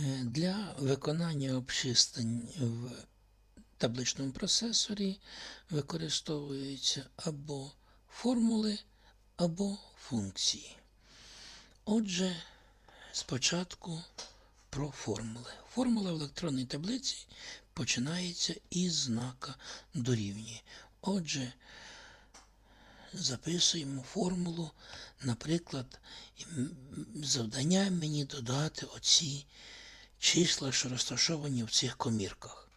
Е, Для виконання обчислень в табличному процесорі використовуються або формули, або функції. Отже, спочатку про формули. Формула в електронній таблиці починається із знака дорівнює. Отже, записуємо формулу, наприклад, завдання мені додати оці числа, що розташовані в цих комірках.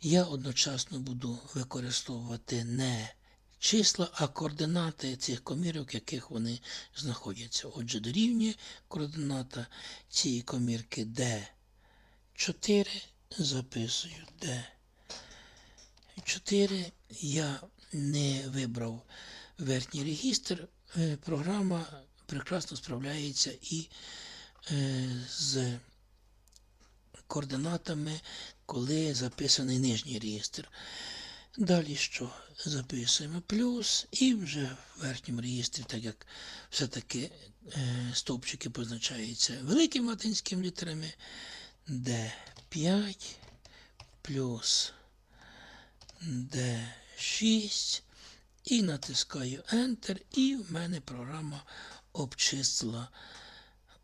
Я одночасно буду використовувати не числа, а координати цих комірок, в яких вони знаходяться. Отже, дорівнює координата цієї комірки D4, записую D4. Я не вибрав верхній регістр. Е, Програма прекрасно справляється і е, з координатами, коли записаний нижній реєстр. Далі що? Записуємо плюс і вже в верхньому реєстрі, так як все-таки е, стовпчики позначаються великими латинськими літерами, D5 плюс D6 і натискаю Enter, і в мене програма обчислила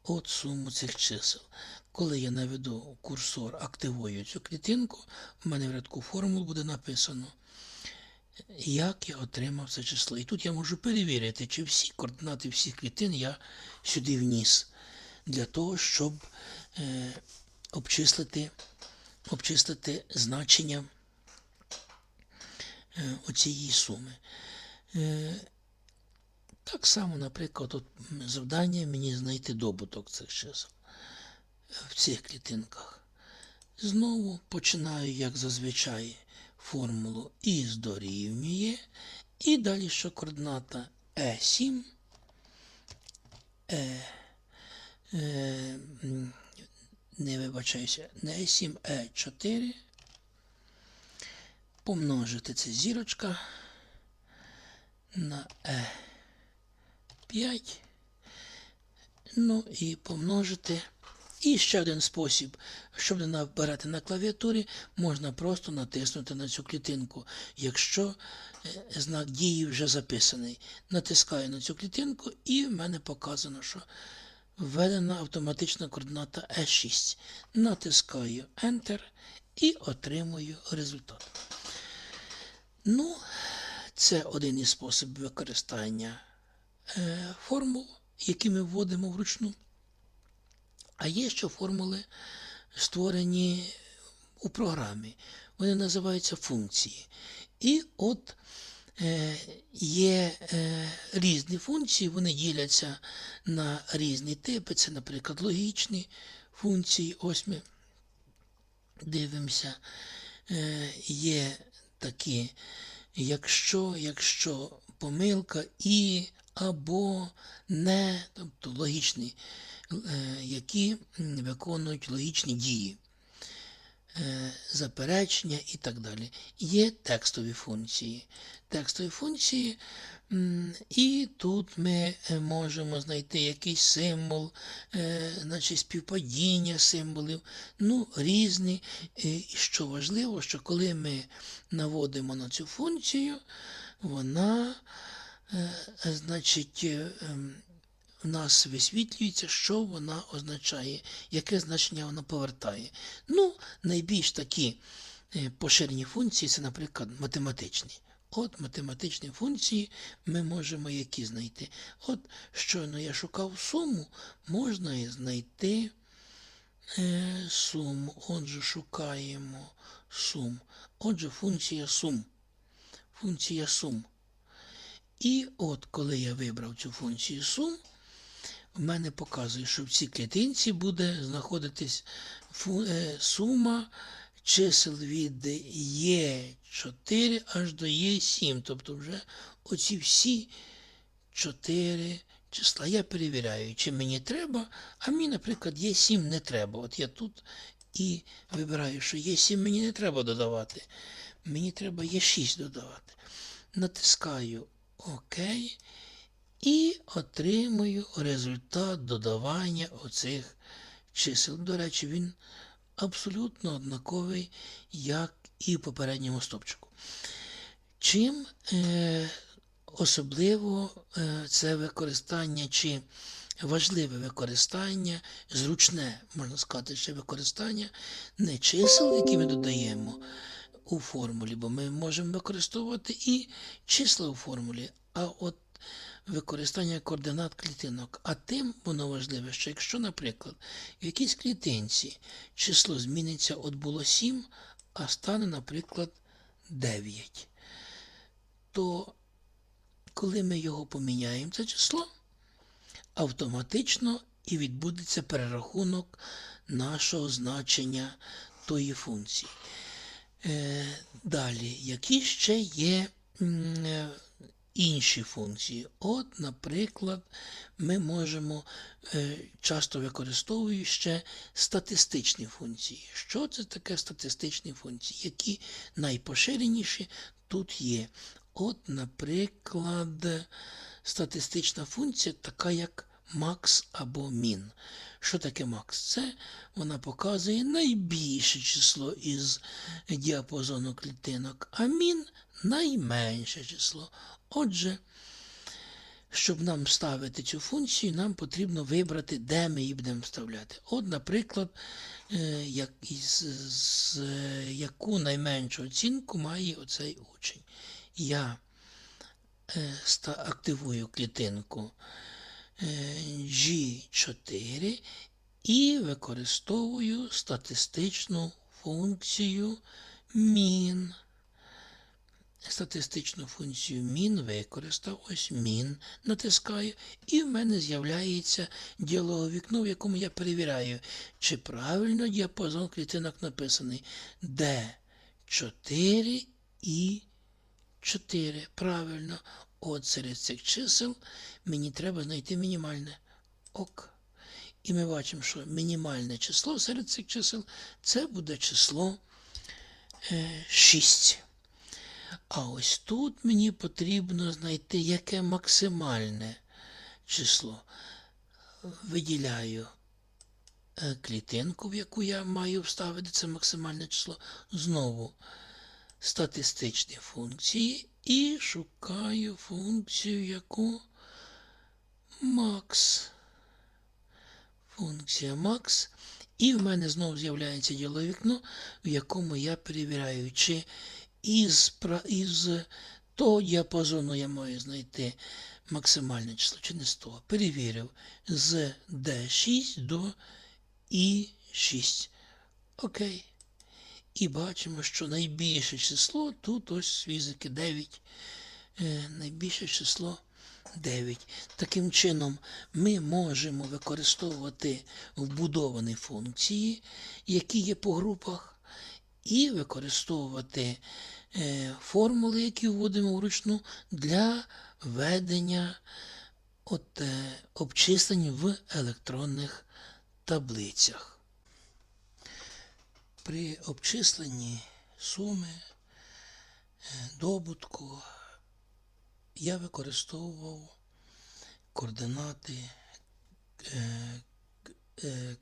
от суму цих чисел. Коли я наведу курсор, активую цю клітинку, в мене в рядку формул буде написано, як я отримав це число. І тут я можу перевірити, чи всі координати всіх клітин я сюди вніс, для того, щоб е, обчислити, обчислити значення е, оцієї суми. Е, так само, наприклад, от завдання мені знайти добуток цих чисел в цих клітинках. Знову починаю, як зазвичай, формулу із дорівнює. І далі що координата Е7, Е, е, не вибачаюся, не Е7, Е4. Помножити це зірочка на Е5. Ну і помножити. І ще один спосіб, щоб не набирати на клавіатурі, можна просто натиснути на цю клітинку, якщо е, знак дії вже записаний. Натискаю на цю клітинку, і в мене показано, що введена автоматична координата E6. Натискаю Enter і отримую результат. Ну, це один із способів використання е, формул, які ми вводимо вручну. А є ще формули, створені у програмі. Вони називаються функції. І от е, є е, різні функції, вони діляться на різні типи. Це, наприклад, логічні функції. Ось ми дивимося. Е, є такі, якщо, якщо помилка і або не, тобто логічні, е, які виконують логічні дії, е, заперечення і так далі. Є текстові функції. Текстові функції, і тут ми е, можемо знайти якийсь символ, е, значить співпадіння символів, ну, різні. Е, І що важливо, що коли ми наводимо на цю функцію, вона Е, Значить, е, ем, в нас висвітлюється, що вона означає, яке значення вона повертає. Ну, найбільш такі е, поширені функції це, наприклад, математичні. От математичні функції ми можемо які знайти. От щойно я шукав суму, можна і знайти е, суму. Отже, шукаємо сум. Отже, функція сум. Функція сум. І от коли я вибрав цю функцію сум, в мене показує, що в цій клітинці буде знаходитись е, сума чисел від Е4 аж до Е7. Тобто вже оці всі чотири числа. Я перевіряю, чи мені треба, а мені, наприклад, Е7 не треба. От я тут і вибираю, що Е7 мені не треба додавати. Мені треба Е6 додавати. Натискаю ОК і отримую результат додавання оцих чисел. До речі, він абсолютно однаковий, як і в попередньому стопчику. Чим е, особливо е, це використання чи важливе використання, зручне, можна сказати, ще використання не чисел, які ми додаємо у формулі, бо ми можемо використовувати і числа у формулі, а от використання координат клітинок. А тим воно важливе, що якщо, наприклад, в якійсь клітинці число зміниться, от було 7, а стане, наприклад, 9, то коли ми його поміняємо, це число, автоматично і відбудеться перерахунок нашого значення тої функції. Е, далі, які ще є е, інші функції? От, наприклад, ми можемо е, часто використовуємо ще статистичні функції. Що це таке статистичні функції? Які найпоширеніші тут є? От, наприклад, статистична функція, така як макс або мін. Що таке макс? Це вона показує найбільше число із діапазону клітинок, а мін найменше число. Отже, щоб нам ставити цю функцію, нам потрібно вибрати, де ми її будемо вставляти. От, наприклад, е, як, із, з, яку найменшу оцінку має оцей учень. Я е, активую клітинку е, G4 і використовую статистичну функцію min. Статистичну функцію min використав, ось min натискаю, і в мене з'являється діалогове вікно, в якому я перевіряю, чи правильно діапазон клітинок написаний D4 і 4. Правильно. От серед цих чисел мені треба знайти мінімальне. Ок. І ми бачимо, що мінімальне число серед цих чисел це буде число е, 6. А ось тут мені потрібно знайти яке максимальне число. Виділяю е, клітинку, в яку я маю вставити це максимальне число. Знову статистичні функції і шукаю функцію, яку макс. Функція max. І в мене знову з'являється ділове вікно, в якому я перевіряю, чи із, із того діапазону я маю знайти максимальне число, чи не з того. Перевірив з D6 до I6. Окей. І бачимо, що найбільше число тут ось фізики 9. Е, найбільше число 9. Таким чином, ми можемо використовувати вбудовані функції, які є по групах, і використовувати е, формули, які вводимо вручну для ведення от, е, обчислень в електронних таблицях. При обчисленні суми, е, добутку я використовував координати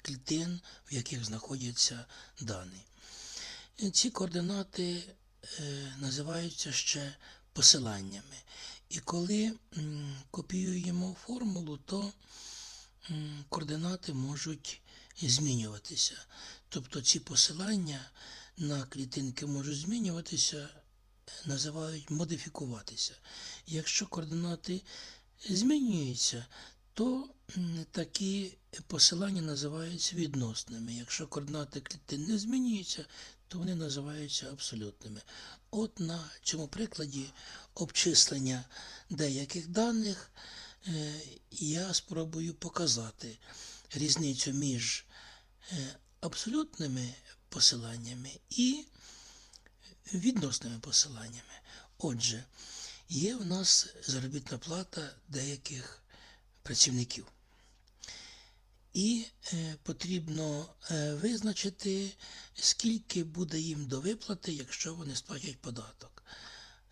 клітин, в яких знаходяться дані. Е, Ці координати е, називаються ще посиланнями. І коли копіюємо формулу, то координати можуть змінюватися. Тобто ці посилання на клітинки можуть змінюватися, називають модифікуватися. Якщо координати змінюються, то такі посилання називаються відносними. Якщо координати клітин не змінюються, то вони називаються абсолютними. От на цьому прикладі обчислення деяких даних е, я спробую показати різницю між е, абсолютними посиланнями і відносними посиланнями. Отже, є в нас заробітна плата деяких працівників. І е, потрібно е, визначити, скільки буде їм до виплати, якщо вони сплатять податок.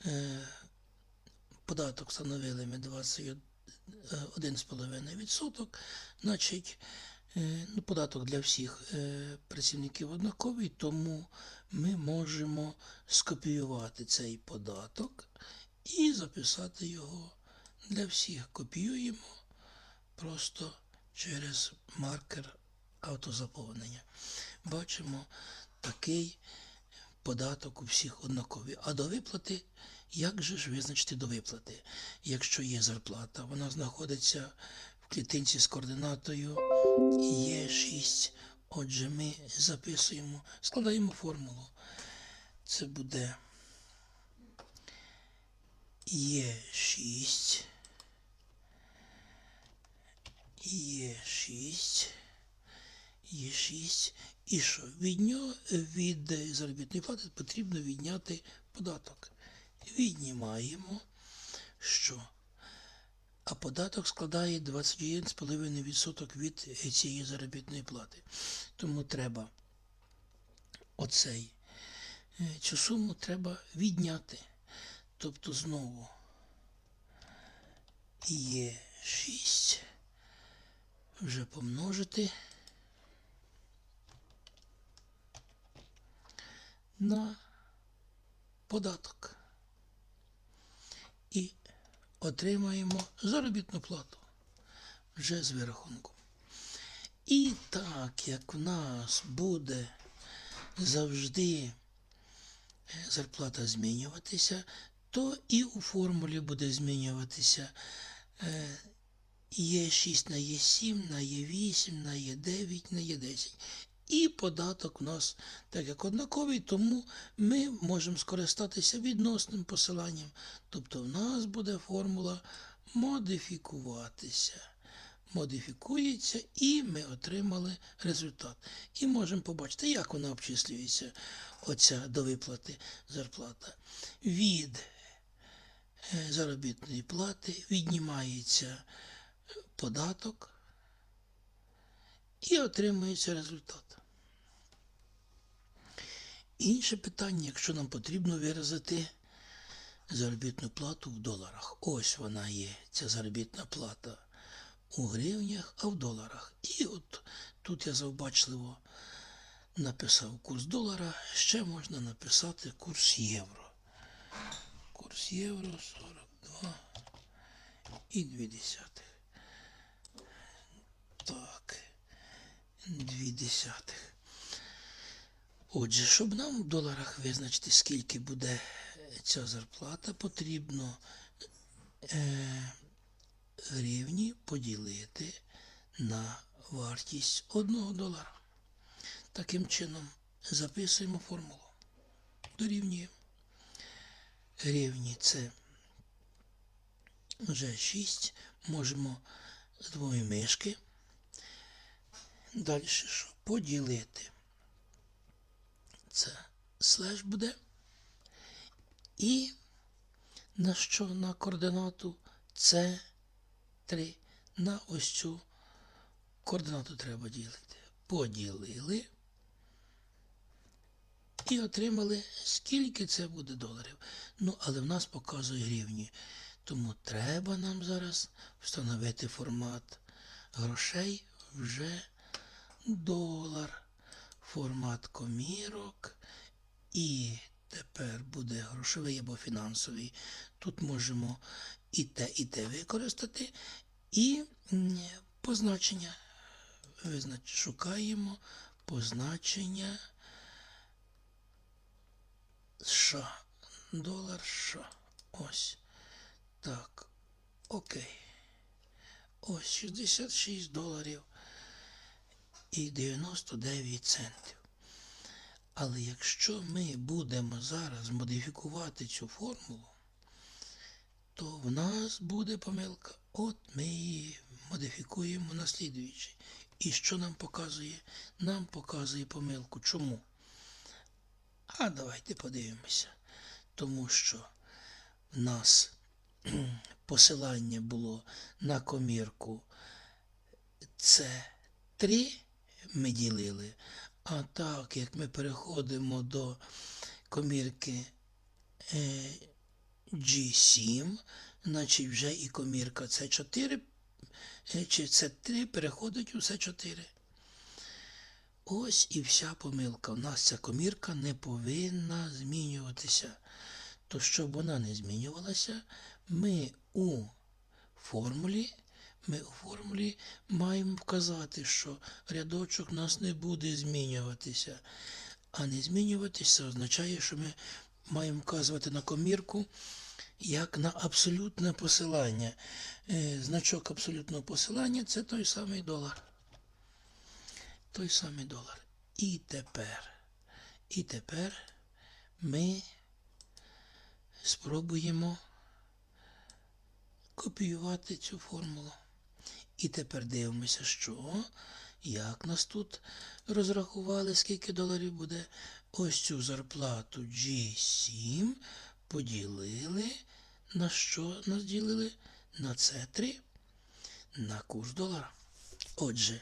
Е, податок встановили ми 21,5%, значить Ну, податок для всіх працівників однаковий, тому ми можемо скопіювати цей податок і записати його для всіх. Копіюємо просто через маркер автозаповнення. Бачимо такий податок у всіх однаковий. А до виплати, як же ж визначити до виплати? Якщо є зарплата, вона знаходиться в клітинці з координатою є 6. Отже, ми записуємо, складаємо формулу. Це буде є 6. Є 6. Є 6. І що? Від нього, від заробітної плати потрібно відняти податок. Віднімаємо, що? А податок складає 21,5% від цієї заробітної плати. Тому треба оцей, е, цю суму треба відняти. Тобто знову є 6 вже помножити на податок. І отримаємо заробітну плату вже з вирахунку. І так як в нас буде завжди е, зарплата змінюватися, то і у формулі буде змінюватися е, є 6 на є 7, на є 8, на є 9, на є 10. І податок у нас так як однаковий, тому ми можемо скористатися відносним посиланням. Тобто в нас буде формула модифікуватися. Модифікується, і ми отримали результат. І можемо побачити, як вона обчислюється, оця до виплати зарплата. Від е, заробітної плати віднімається податок і отримується результат. Інше питання, якщо нам потрібно виразити заробітну плату в доларах. Ось вона є, ця заробітна плата у гривнях, а в доларах. І от тут я завбачливо написав курс долара, ще можна написати курс євро. Курс євро 42 і 2 десятих. Так, 2 десятих. Отже, щоб нам в доларах визначити, скільки буде ця зарплата, потрібно е, гривні поділити на вартість 1 долара. Таким чином записуємо формулу. Дорівнює. Гривні це вже 6. Можемо з двоє мишки. Далі що? Поділити. Це слеш буде. І на що на координату це 3 на ось цю координату треба ділити. Поділили. І отримали, скільки це буде доларів. Ну, але в нас показує гривні. Тому треба нам зараз встановити формат грошей вже долар. Формат комірок. І тепер буде грошовий або фінансовий. Тут можемо і те, і те використати. І позначення. Шукаємо позначення США. Долар США. Ось. Так. Окей. Ось 66 доларів і 99 центів. Але якщо ми будемо зараз модифікувати цю формулу, то в нас буде помилка. От ми її модифікуємо на слідуючий. І що нам показує? Нам показує помилку. Чому? А давайте подивимося. Тому що в нас посилання було на комірку С3 ми ділили. А так, як ми переходимо до комірки е, G7, значить вже і комірка С4 е, чи С3 переходить у С4. Ось і вся помилка. У нас ця комірка не повинна змінюватися. То щоб вона не змінювалася, ми у формулі, ми у формулі маємо вказати, що рядочок у нас не буде змінюватися. А не змінюватися означає, що ми маємо вказувати на комірку як на абсолютне посилання. Е, Значок абсолютного посилання це той самий долар. Той самий долар. І тепер, і тепер ми спробуємо копіювати цю формулу. І тепер дивимося, що, як нас тут розрахували, скільки доларів буде. Ось цю зарплату G7 поділили. На що нас ділили? На C3, на курс долара. Отже,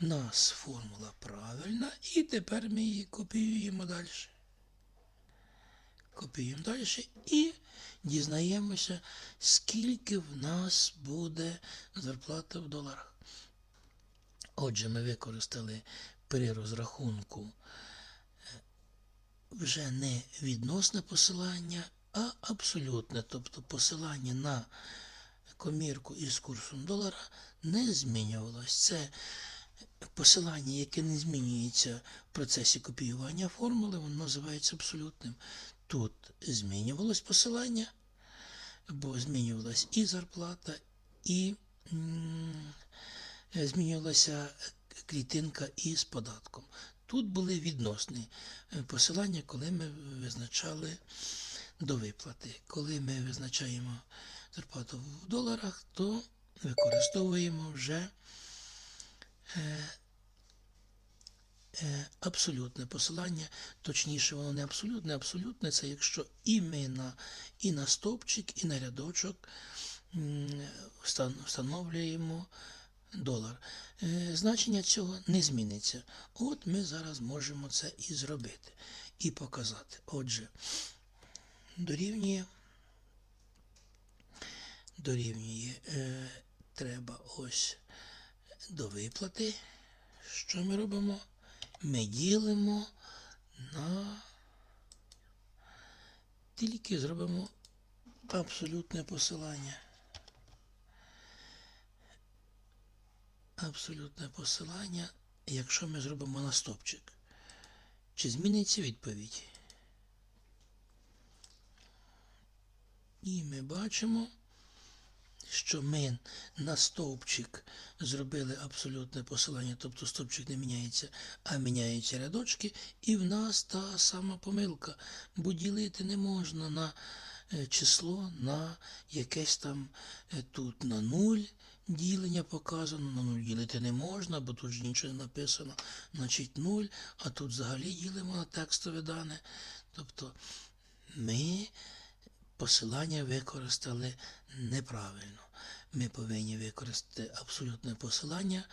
в нас формула правильна, і тепер ми її копіюємо далі. Копіюємо далі і дізнаємося, скільки в нас буде зарплата в доларах. Отже, ми використали при розрахунку е, вже не відносне посилання, а абсолютне, тобто посилання на комірку із курсом долара не змінювалось. Це посилання, яке не змінюється в процесі копіювання формули, воно називається абсолютним. Тут змінювалось посилання, бо змінювалась і зарплата, і змінювалася клітинка із податком. Тут були відносні е, посилання, коли ми визначали до виплати. Коли ми визначаємо зарплату в доларах, то використовуємо вже е, абсолютне посилання, точніше, воно не абсолютне, абсолютне це якщо і ми на, і на стовпчик, і на рядочок встановлюємо долар. Е, Значення цього не зміниться. От ми зараз можемо це і зробити, і показати. Отже, дорівнює, дорівнює, е, треба ось до виплати. Що ми робимо? Ми ділимо на тільки зробимо абсолютне посилання. Абсолютне посилання, якщо ми зробимо на стопчик. Чи зміниться відповідь? І ми бачимо, що ми на стовпчик зробили абсолютне посилання, тобто стовпчик не міняється, а міняються рядочки, і в нас та сама помилка, бо ділити не можна на е, число на якесь там е, тут на нуль. Ділення показано, на нуль ділити не можна, бо тут ж нічого не написано, значить нуль, а тут взагалі ділимо на текстове дане. Тобто ми посилання використали неправильно. Ми повинні використати абсолютне посилання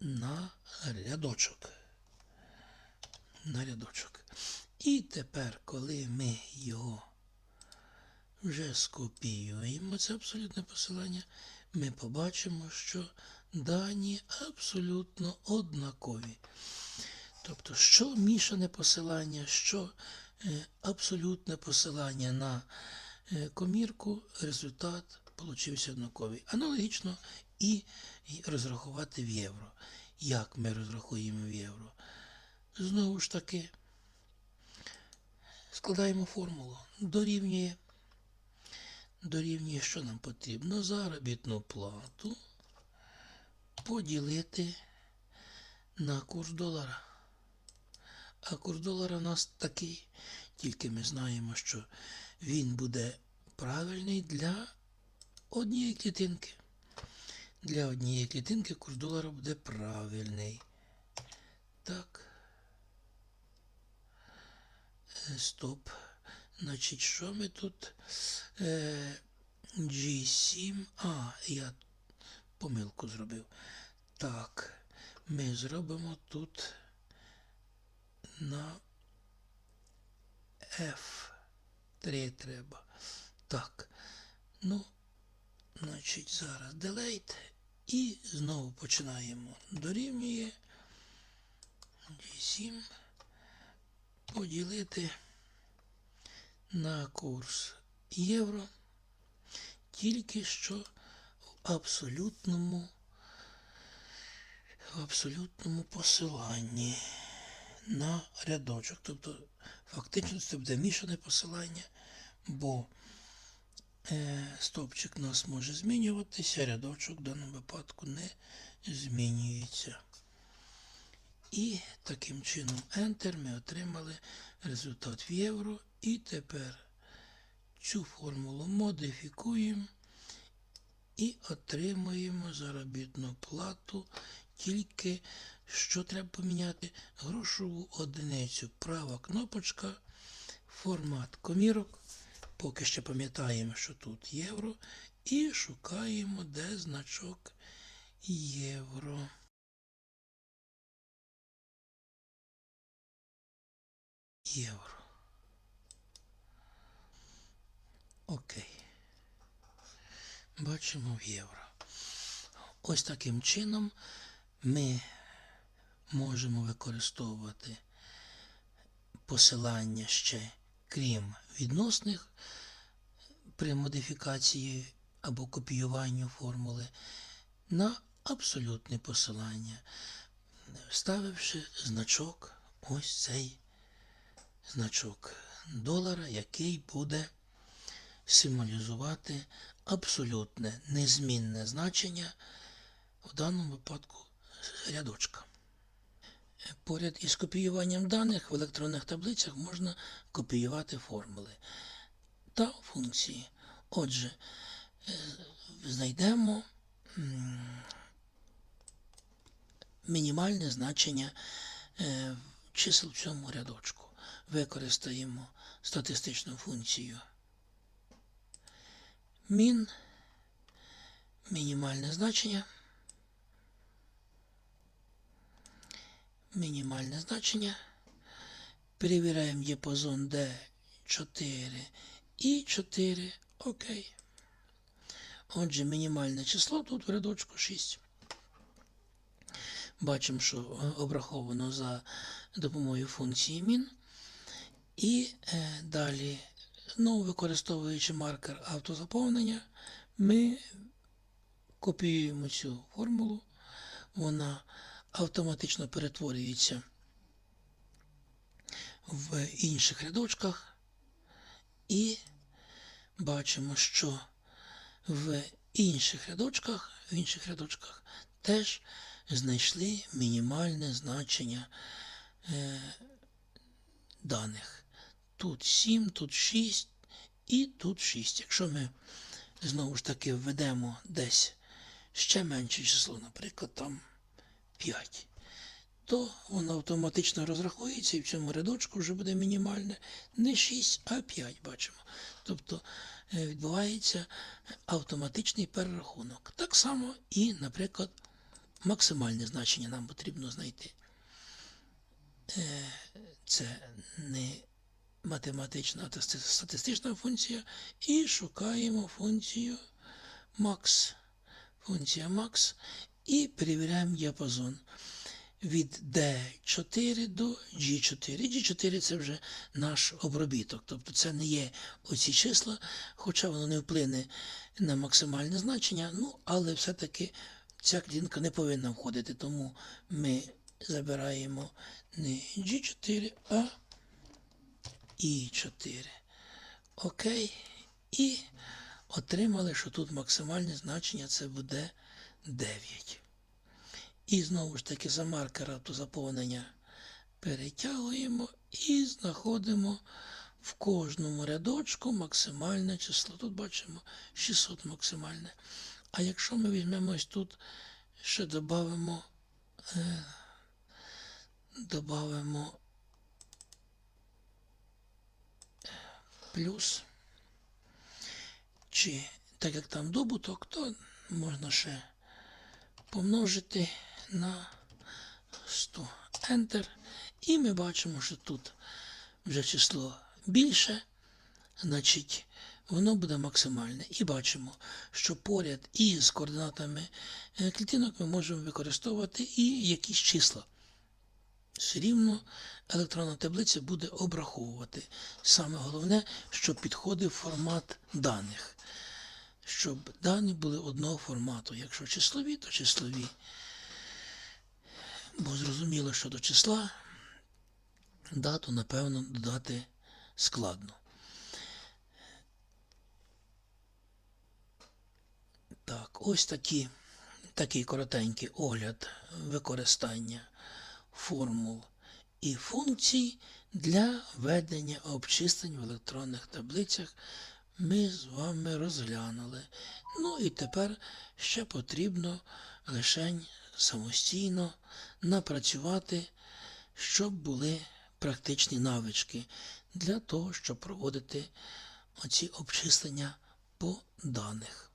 на рядочок. На рядочок. І тепер, коли ми його вже скопіюємо, це абсолютне посилання, ми побачимо, що дані абсолютно однакові. Тобто, що мішане посилання, що абсолютне посилання на е, комірку, результат получився однаковий. Аналогічно і розрахувати в євро. Як ми розрахуємо в євро? Знову ж таки, складаємо формулу. Дорівнює, дорівнює, що нам потрібно? Заробітну плату поділити на курс долара. А курс долара у нас такий, тільки ми знаємо, що він буде правильний для однієї клітинки. Для однієї клітинки курс долара буде правильний. Так. Е, Стоп. Значить, що ми тут? Е, G7. А, я помилку зробив. Так, ми зробимо тут на F3 треба. Так. Ну, значить, зараз delete. І знову починаємо. Дорівнює. G7 поділити на курс євро тільки що в абсолютному в абсолютному посиланні на рядочок. Тобто фактично це буде мішане посилання, бо е, стовпчик у нас може змінюватися, рядочок в даному випадку не змінюється. І таким чином Enter ми отримали результат в євро. І тепер цю формулу модифікуємо і отримуємо заробітну плату. Тільки що треба поміняти грошову одиницю. Права кнопочка, формат комірок. Поки ще пам'ятаємо, що тут євро. І шукаємо, де значок євро. Євро. Окей. Бачимо в євро. Ось таким чином ми можемо використовувати посилання ще, крім відносних при модифікації або копіюванні формули, на абсолютне посилання, вставивши значок, ось цей значок долара, який буде символізувати абсолютне незмінне значення, в даному випадку рядочка. Поряд із копіюванням даних в електронних таблицях можна копіювати формули та функції. Отже, е, знайдемо мінімальне значення е, чисел в цьому рядочку. Використаємо статистичну функцію min, мінімальне значення. Мінімальне значення. Перевіряємо діапазон D4 і 4. Окей. Отже, мінімальне число тут в рядочку 6. Бачимо, що обраховано за допомогою функції min. І е, далі, знову використовуючи маркер автозаповнення, ми копіюємо цю формулу. Вона автоматично перетворюється в інших рядочках. І бачимо, що в інших рядочках, в інших рядочках теж знайшли мінімальне значення е, даних. Тут 7, тут 6 і тут 6. Якщо ми знову ж таки введемо десь ще менше число, наприклад, там 5, то воно автоматично розрахується і в цьому рядочку вже буде мінімальне не 6, а 5 бачимо. Тобто е, відбувається автоматичний перерахунок. Так само і, наприклад, максимальне значення нам потрібно знайти. Е, Це не математична, а статистична функція. І шукаємо функцію max. Функція max і перевіряємо діапазон від D4 до G4. G4 це вже наш обробіток. Тобто це не є оці числа, хоча воно не вплине на максимальне значення, ну, але все-таки ця клітинка не повинна входити, тому ми забираємо не G4, а I4. Окей. І отримали, що тут максимальне значення це буде 9. І знову ж таки за маркер автозаповнення перетягуємо і знаходимо в кожному рядочку максимальне число. Тут бачимо 600 максимальне. А якщо ми візьмемо ось тут, ще додамо, е, додамо плюс, чи так як там добуток, то можна ще помножити на 100 Enter. І ми бачимо, що тут вже число більше, значить, воно буде максимальне. І бачимо, що поряд із координатами е, клітинок ми можемо використовувати і якісь числа. все рівно електронна таблиця буде обраховувати. Саме головне, щоб підходив формат даних. Щоб дані були одного формату. Якщо числові, то числові. Бо зрозуміло, що до числа дату, напевно, додати складно. Так, ось такі, такий коротенький огляд використання формул і функцій для ведення обчислень в електронних таблицях ми з вами розглянули. Ну і тепер ще потрібно лишень самостійно напрацювати, щоб були практичні навички для того, щоб проводити оці обчислення по даних.